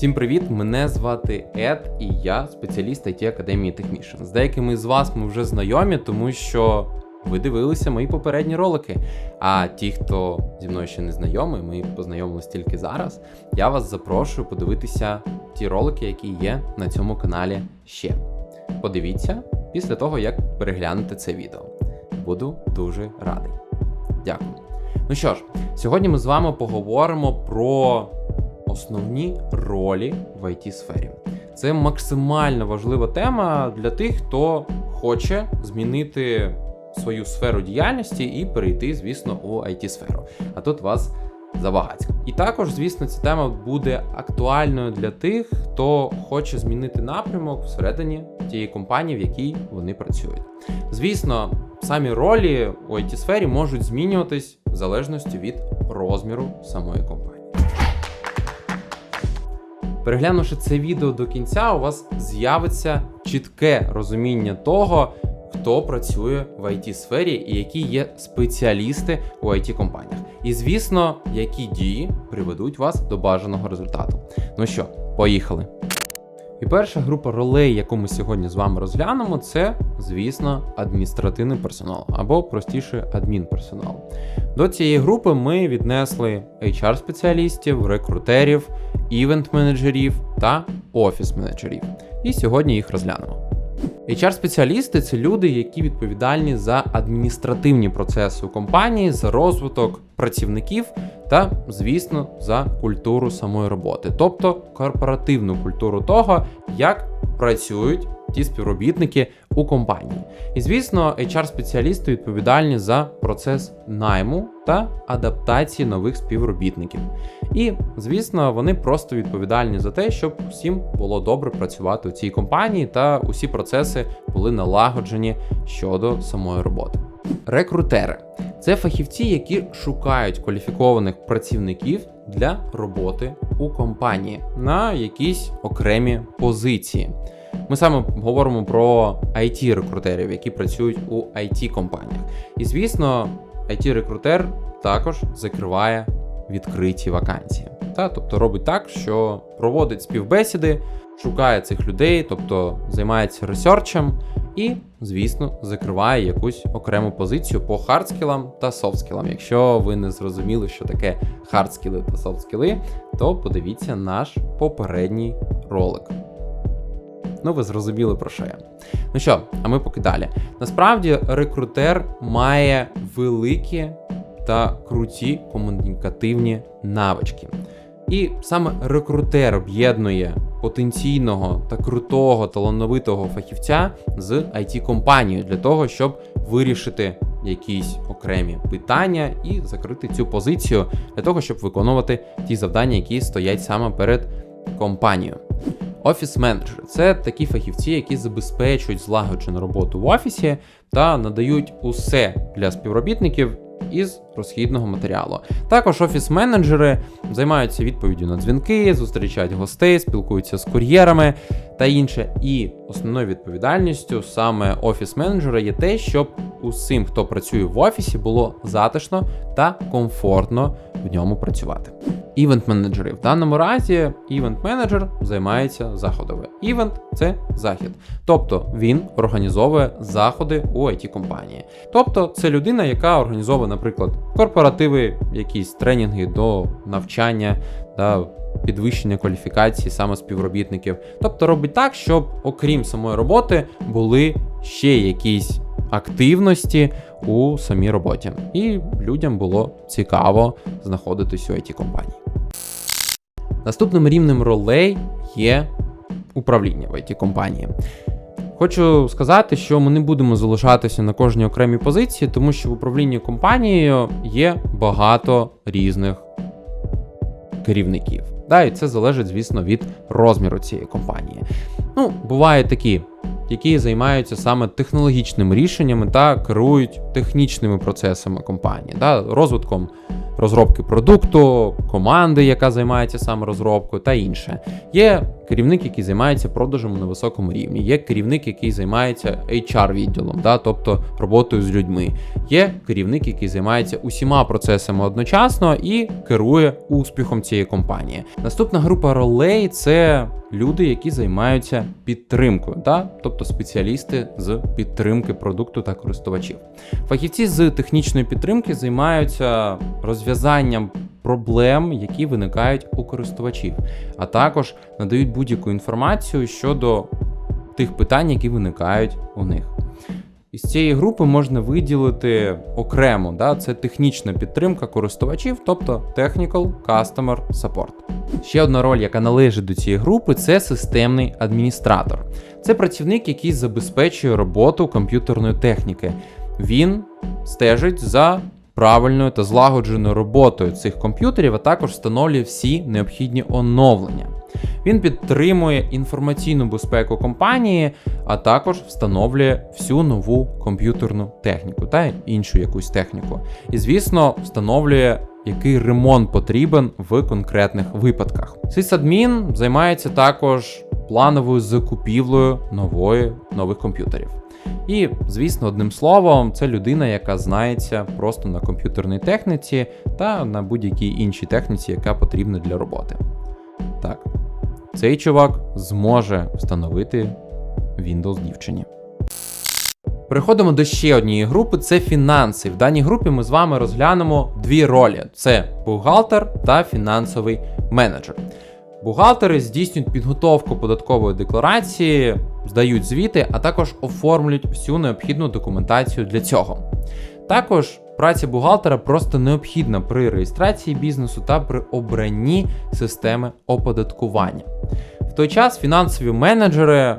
Всім привіт! Мене звати Ед, і я спеціаліст IT Академії Technician. З деякими з вас ми вже знайомі, тому що ви дивилися мої попередні ролики. А ті, хто зі мною ще не знайомий, ми познайомились тільки зараз. Я вас запрошую подивитися ті ролики, які є на цьому каналі ще. Подивіться після того, як переглянете це відео. Буду дуже радий. Дякую. Ну що ж, сьогодні ми з вами поговоримо про основні ролі в it сфері. Це максимально важлива тема для тих, хто хоче змінити свою сферу діяльності і перейти, звісно, у it сферу. А тут вас забагацько. І також, звісно, ця тема буде актуальною для тих, хто хоче змінити напрямок всередині тієї компанії, в якій вони працюють. Звісно, самі ролі у it сфері можуть змінюватись в залежності від розміру самої компанії. Переглянувши це відео до кінця, у вас з'явиться чітке розуміння того, хто працює в it сфері і які є спеціалісти у it компаніях. І звісно, які дії приведуть вас до бажаного результату. Ну що, поїхали. І перша група ролей, яку ми сьогодні з вами розглянемо, це, звісно, адміністративний персонал або простіше адмінперсонал. До цієї групи ми віднесли HR-спеціалістів, рекрутерів, івент-менеджерів та офіс-менеджерів. І сьогодні їх розглянемо. HR-спеціалісти це люди, які відповідальні за адміністративні процеси у компанії, за розвиток працівників та, звісно, за культуру самої роботи, тобто корпоративну культуру того, як працюють ті співробітники у компанії. І звісно, HR-спеціалісти відповідальні за процес найму та адаптації нових співробітників. І, звісно, вони просто відповідальні за те, щоб усім було добре працювати у цій компанії та усі процеси були налагоджені щодо самої роботи. Рекрутери це фахівці, які шукають кваліфікованих працівників для роботи у компанії на якісь окремі позиції. Ми саме говоримо про it рекрутерів які працюють у it компаніях І звісно, it рекрутер також закриває відкриті вакансії. Та, Тобто робить так, що проводить співбесіди, шукає цих людей, тобто займається ресерчем і, звісно, закриває якусь окрему позицію по хардскілам та софтскілам. Якщо ви не зрозуміли, що таке хардскіли та софтскіли, то подивіться наш попередній ролик. Ну, ви зрозуміли про що я. Ну що, а ми поки далі. Насправді, рекрутер має великі та круті комунікативні навички. І саме рекрутер об'єднує потенційного та крутого талановитого фахівця з it компанією для того, щоб вирішити якісь окремі питання і закрити цю позицію для того, щоб виконувати ті завдання, які стоять саме перед компанією. Офіс-менеджери це такі фахівці, які забезпечують злагоджену роботу в офісі та надають усе для співробітників із розхідного матеріалу. Також офіс-менеджери займаються відповіддю на дзвінки, зустрічають гостей, спілкуються з кур'єрами та інше. І основною відповідальністю саме офіс-менеджера є те, щоб усім, хто працює в офісі, було затишно та комфортно в ньому працювати. Івент-менеджери. В даному разі івент-менеджер займається заходами. Івент це захід. Тобто він організовує заходи у it компанії Тобто це людина, яка організовує, наприклад, корпоративи, якісь тренінги до навчання та підвищення кваліфікації саме співробітників. Тобто робить так, щоб, окрім самої роботи, були ще якісь активності у самій роботі. І людям було цікаво знаходитись у it компанії Наступним рівнем ролей є управління в it компанії Хочу сказати, що ми не будемо залишатися на кожній окремій позиції, тому що в управлінні компанією є багато різних керівників. Да, І це залежить, звісно, від розміру цієї компанії. Ну, бувають такі, які займаються саме технологічними рішеннями та керують технічними процесами компанії, да, розвитком розробки продукту, команди, яка займається саме розробкою, та інше. Є керівник, який займається продажем на високому рівні, є керівник, який займається HR відділом, да, тобто роботою з людьми. Є керівник, який займається усіма процесами одночасно і керує успіхом цієї компанії. Наступна група ролей це люди, які займаються підтримкою, да? тобто спеціалісти з підтримки продукту та користувачів. Фахівці з технічної підтримки займаються розв'язанням проблем, які виникають у користувачів, а також надають будь-яку інформацію щодо тих питань, які виникають у них. Із цієї групи можна виділити окремо, да, це технічна підтримка користувачів, тобто Technical Customer Support. Ще одна роль, яка належить до цієї групи, це системний адміністратор. Це працівник, який забезпечує роботу комп'ютерної техніки. Він стежить за правильною та злагодженою роботою цих комп'ютерів, а також встановлює всі необхідні оновлення. Він підтримує інформаційну безпеку компанії, а також встановлює всю нову комп'ютерну техніку та іншу якусь техніку. І, звісно, встановлює, який ремонт потрібен в конкретних випадках. Сисадмін займається також плановою закупівлею нової нових комп'ютерів. І, звісно, одним словом, це людина, яка знається просто на комп'ютерній техніці та на будь-якій іншій техніці, яка потрібна для роботи. Так, цей чувак зможе встановити Windows дівчині. Переходимо до ще однієї групи: це фінанси. В даній групі ми з вами розглянемо дві ролі: це бухгалтер та фінансовий менеджер. Бухгалтери здійснюють підготовку податкової декларації, здають звіти, а також оформлюють всю необхідну документацію для цього. Також праця бухгалтера просто необхідна при реєстрації бізнесу та при обранні системи оподаткування. В той час фінансові менеджери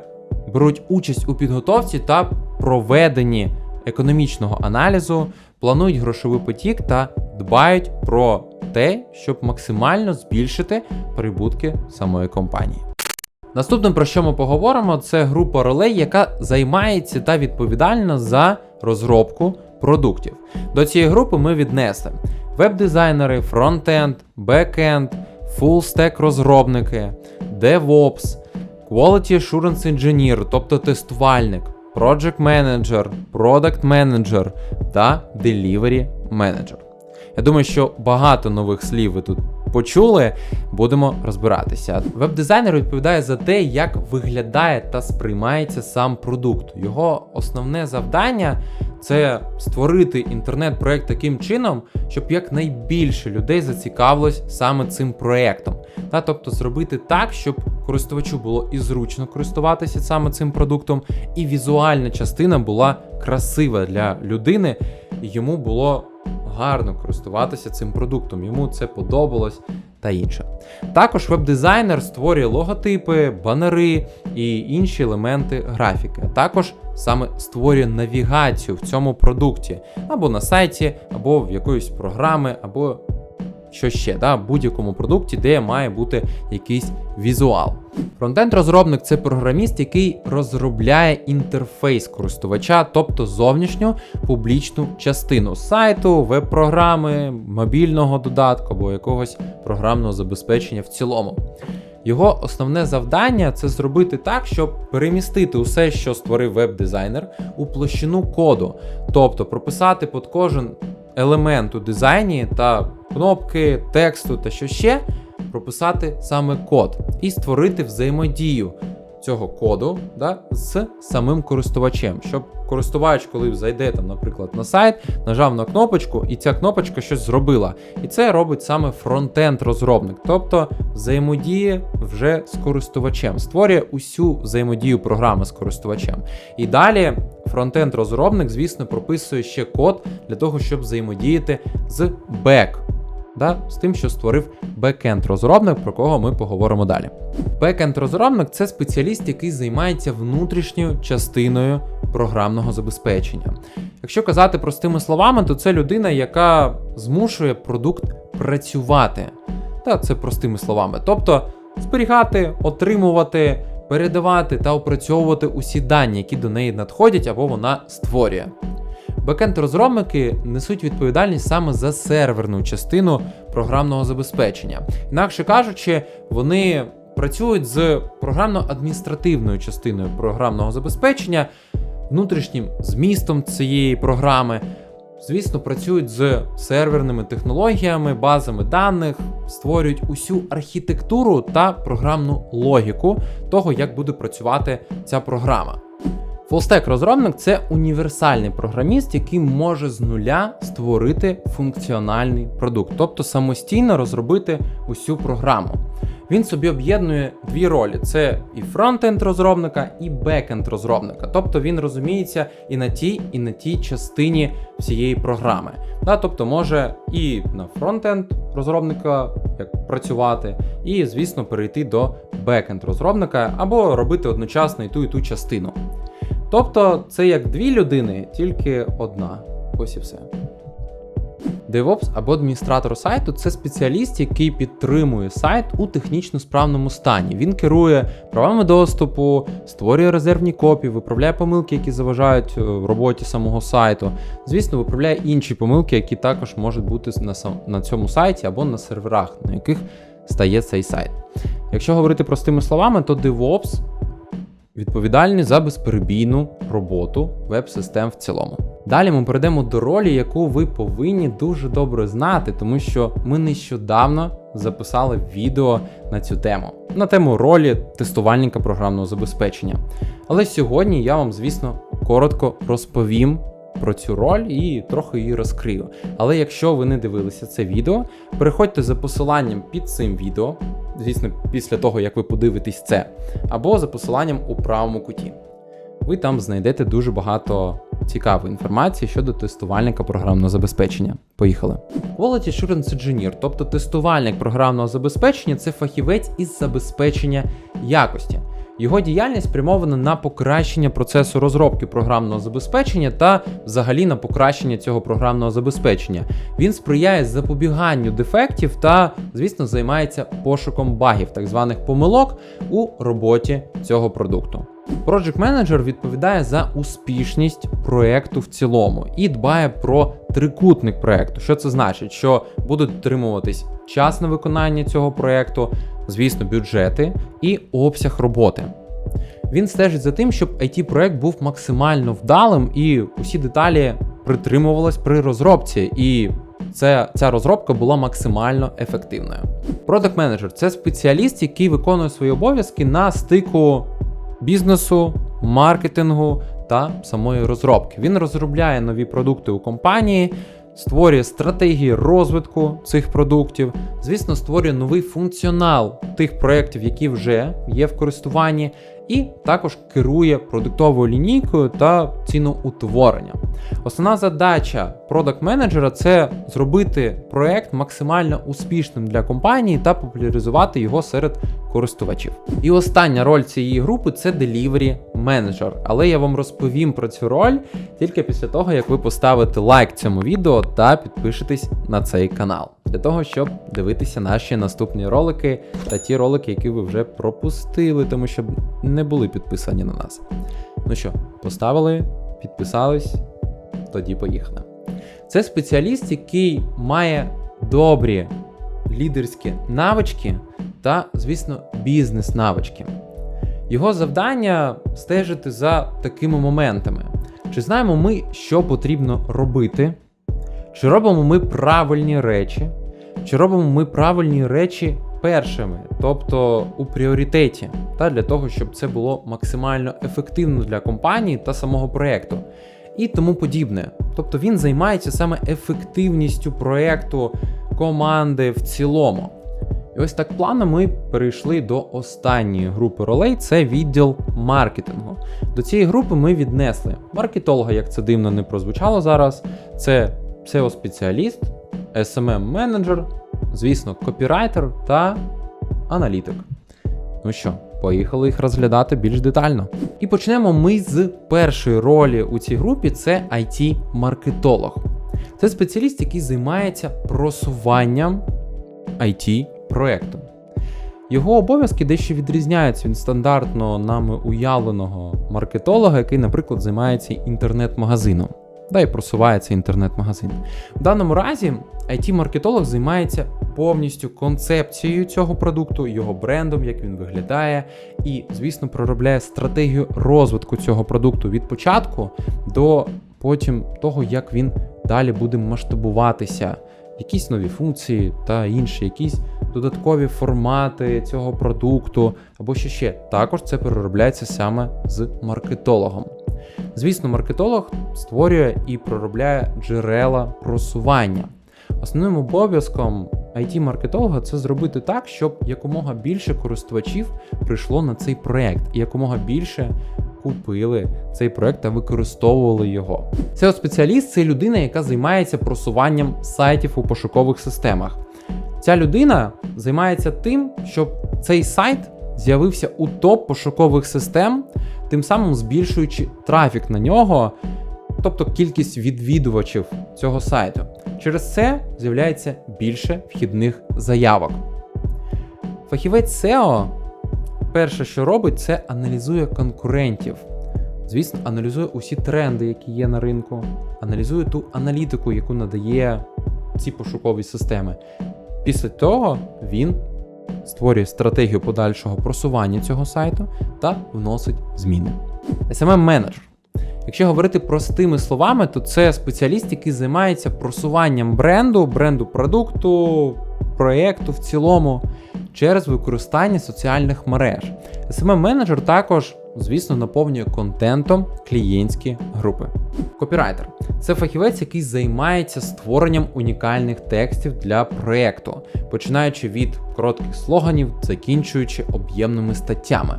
беруть участь у підготовці та проведенні економічного аналізу, планують грошовий потік та дбають про те, щоб максимально збільшити прибутки самої компанії. Наступним, про що ми поговоримо, це група ролей, яка займається та відповідальна за розробку продуктів. До цієї групи ми віднесли веб-дизайнери, фронтенд, бекенд, фулстек розробники, DevOps, Quality Assurance Engineer, тобто тестувальник, Project Manager, Product Manager та Delivery Manager. Я думаю, що багато нових слів ви тут почули, будемо розбиратися. Веб-дизайнер відповідає за те, як виглядає та сприймається сам продукт. Його основне завдання це створити інтернет-проект таким чином, щоб якнайбільше людей зацікавилось саме цим проектом. Та, тобто зробити так, щоб користувачу було і зручно користуватися саме цим продуктом, і візуальна частина була красива для людини, і йому було гарно користуватися цим продуктом, йому це подобалось та інше. Також веб-дизайнер створює логотипи, банери і інші елементи графіки. Також саме створює навігацію в цьому продукті або на сайті, або в якоїсь програми, або що ще, да, будь-якому продукті, де має бути якийсь візуал. Фронтенд-розробник це програміст, який розробляє інтерфейс користувача, тобто зовнішню публічну частину сайту, веб-програми, мобільного додатку або якогось програмного забезпечення в цілому. Його основне завдання це зробити так, щоб перемістити усе, що створив веб-дизайнер, у площину коду, тобто прописати під кожен елемент у дизайні та кнопки, тексту та що ще, прописати саме код і створити взаємодію цього коду да, з самим користувачем, щоб користувач, коли зайде там, наприклад, на сайт, нажав на кнопочку, і ця кнопочка щось зробила. І це робить саме фронтенд-розробник, тобто взаємодіє вже з користувачем, створює усю взаємодію програми з користувачем. І далі фронтенд-розробник, звісно, прописує ще код для того, щоб взаємодіяти з бек да, з тим, що створив бекенд розробник, про кого ми поговоримо далі. Бекенд розробник це спеціаліст, який займається внутрішньою частиною програмного забезпечення. Якщо казати простими словами, то це людина, яка змушує продукт працювати. Та це простими словами. Тобто зберігати, отримувати, передавати та опрацьовувати усі дані, які до неї надходять або вона створює. Бекенд-розробники несуть відповідальність саме за серверну частину програмного забезпечення. Інакше кажучи, вони працюють з програмно-адміністративною частиною програмного забезпечення, внутрішнім змістом цієї програми. Звісно, працюють з серверними технологіями, базами даних, створюють усю архітектуру та програмну логіку того, як буде працювати ця програма. Фулстек розробник це універсальний програміст, який може з нуля створити функціональний продукт, тобто самостійно розробити усю програму. Він собі об'єднує дві ролі: це і фронтенд розробника, і бекенд розробника. Тобто він розуміється і на тій, і на тій частині всієї програми. Да, тобто може і на фронтенд розробника як працювати, і, звісно, перейти до бекенд розробника або робити одночасно і ту і ту частину. Тобто це як дві людини, тільки одна. Ось і все. DevOps або адміністратор сайту це спеціаліст, який підтримує сайт у технічно справному стані. Він керує правами доступу, створює резервні копії, виправляє помилки, які заважають е, роботі самого сайту. Звісно, виправляє інші помилки, які також можуть бути на, на цьому сайті або на серверах, на яких стає цей сайт. Якщо говорити простими словами, то DevOps відповідальний за безперебійну роботу веб-систем в цілому. Далі ми перейдемо до ролі, яку ви повинні дуже добре знати, тому що ми нещодавно записали відео на цю тему, на тему ролі тестувальника програмного забезпечення. Але сьогодні я вам, звісно, коротко розповім про цю роль і трохи її розкрию. Але якщо ви не дивилися це відео, переходьте за посиланням під цим відео, звісно, після того як ви подивитесь це, або за посиланням у правому куті. Ви там знайдете дуже багато цікавої інформації щодо тестувальника програмного забезпечення. Поїхали. Quality Assurance Engineer, тобто тестувальник програмного забезпечення, це фахівець із забезпечення якості. Його діяльність спрямована на покращення процесу розробки програмного забезпечення та взагалі на покращення цього програмного забезпечення. Він сприяє запобіганню дефектів та, звісно, займається пошуком багів, так званих помилок у роботі цього продукту. Project Manager відповідає за успішність проекту в цілому і дбає про трикутник проекту. Що це значить? Що будуть дотримуватись час на виконання цього проекту, звісно, бюджети і обсяг роботи. Він стежить за тим, щоб it проект був максимально вдалим і усі деталі притримувались при розробці, і це, ця розробка була максимально ефективною. Product Manager – це спеціаліст, який виконує свої обов'язки на стику бізнесу, маркетингу та самої розробки. Він розробляє нові продукти у компанії, створює стратегії розвитку цих продуктів, звісно, створює новий функціонал тих проєктів, які вже є в користуванні, і також керує продуктовою лінійкою та ціноутворенням. Основна задача продакт менеджера це зробити проект максимально успішним для компанії та популяризувати його серед користувачів. І остання роль цієї групи це Delivery Manager. Але я вам розповім про цю роль тільки після того, як ви поставите лайк цьому відео та підпишетесь на цей канал. Для того, щоб дивитися наші наступні ролики та ті ролики, які ви вже пропустили, тому що не були підписані на нас. Ну що, поставили, підписались, тоді поїхали. Це спеціаліст, який має добрі лідерські навички та, звісно, бізнес-навички. Його завдання стежити за такими моментами. Чи знаємо ми, що потрібно робити? Чи робимо ми правильні речі? Чи робимо ми правильні речі першими, тобто у пріоритеті, та для того, щоб це було максимально ефективно для компанії та самого проєкту, і тому подібне. Тобто він займається саме ефективністю проєкту команди в цілому. І ось так плавно ми перейшли до останньої групи ролей це відділ маркетингу. До цієї групи ми віднесли маркетолога, як це дивно не прозвучало зараз. Це SEO-спеціаліст, smm менеджер звісно, копірайтер та аналітик. Ну що, поїхали їх розглядати більш детально. І почнемо ми з першої ролі у цій групі це IT-маркетолог. Це спеціаліст, який займається просуванням IT проекту. Його обов'язки дещо відрізняються від стандартно нами уявленого маркетолога, який, наприклад, займається інтернет-магазином. да і просуває цей інтернет-магазин. В даному разі IT-маркетолог займається повністю концепцією цього продукту, його брендом, як він виглядає, і, звісно, проробляє стратегію розвитку цього продукту від початку до потім того, як він далі буде масштабуватися, якісь нові функції та інші, якісь додаткові формати цього продукту, або що ще. Також це переробляється саме з маркетологом. Звісно, маркетолог створює і проробляє джерела просування. Основним обов'язком IT-маркетолога це зробити так, щоб якомога більше користувачів прийшло на цей проект, і якомога більше купили цей проект та використовували його. seo спеціаліст це людина, яка займається просуванням сайтів у пошукових системах. Ця людина займається тим, щоб цей сайт з'явився у топ пошукових систем, тим самим збільшуючи трафік на нього, тобто кількість відвідувачів цього сайту. Через це з'являється більше вхідних заявок. Фахівець SEO перше, що робить, це аналізує конкурентів. Звісно, аналізує усі тренди, які є на ринку, аналізує ту аналітику, яку надає ці пошукові системи. Після того він створює стратегію подальшого просування цього сайту та вносить зміни. smm менеджер Якщо говорити простими словами, то це спеціаліст, який займається просуванням бренду, бренду продукту, проєкту в цілому через використання соціальних мереж. smm менеджер також, звісно, наповнює контентом клієнтські групи. Копірайтер це фахівець, який займається створенням унікальних текстів для проєкту, починаючи від коротких слоганів, закінчуючи об'ємними статтями.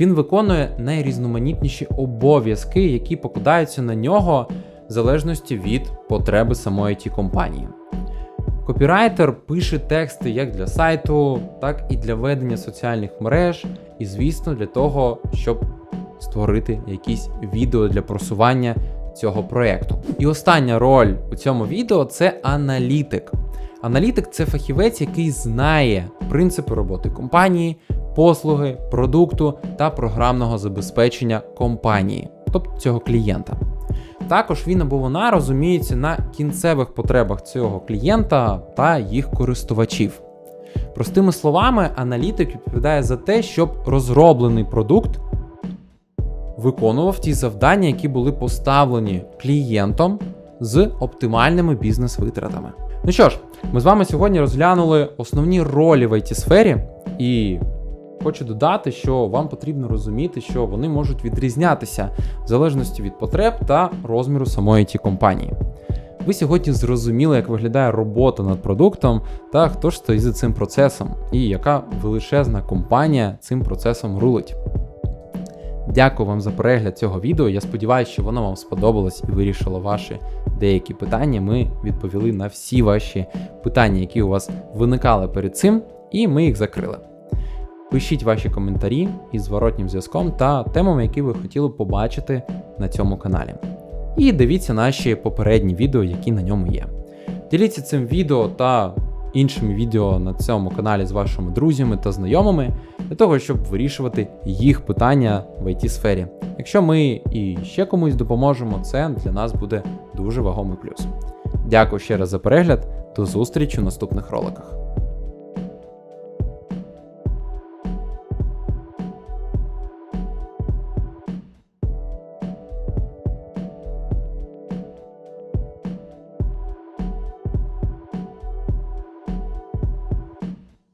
Він виконує найрізноманітніші обов'язки, які покладаються на нього в залежності від потреби самої ті компанії. Копірайтер пише тексти як для сайту, так і для ведення соціальних мереж, і, звісно, для того, щоб створити якісь відео для просування цього проєкту. І остання роль у цьому відео це аналітик. Аналітик це фахівець, який знає принципи роботи компанії, послуги, продукту та програмного забезпечення компанії, тобто цього клієнта. Також він або вона розуміється на кінцевих потребах цього клієнта та їх користувачів. Простими словами, аналітик відповідає за те, щоб розроблений продукт виконував ті завдання, які були поставлені клієнтом з оптимальними бізнес-витратами. Ну що ж, ми з вами сьогодні розглянули основні ролі в it сфері і хочу додати, що вам потрібно розуміти, що вони можуть відрізнятися в залежності від потреб та розміру самої it компанії. Ви сьогодні зрозуміли, як виглядає робота над продуктом та хто ж стоїть за цим процесом, і яка величезна компанія цим процесом рулить. Дякую вам за перегляд цього відео. Я сподіваюся, що воно вам сподобалось і вирішило ваші деякі питання. Ми відповіли на всі ваші питання, які у вас виникали перед цим, і ми їх закрили. Пишіть ваші коментарі із зворотнім зв'язком та темами, які ви хотіли побачити на цьому каналі. І дивіться наші попередні відео, які на ньому є. Діліться цим відео та іншими відео на цьому каналі з вашими друзями та знайомими для того, щоб вирішувати їх питання в it сфері. Якщо ми і ще комусь допоможемо, це для нас буде дуже вагомий плюс. Дякую ще раз за перегляд, до зустрічі у наступних роликах.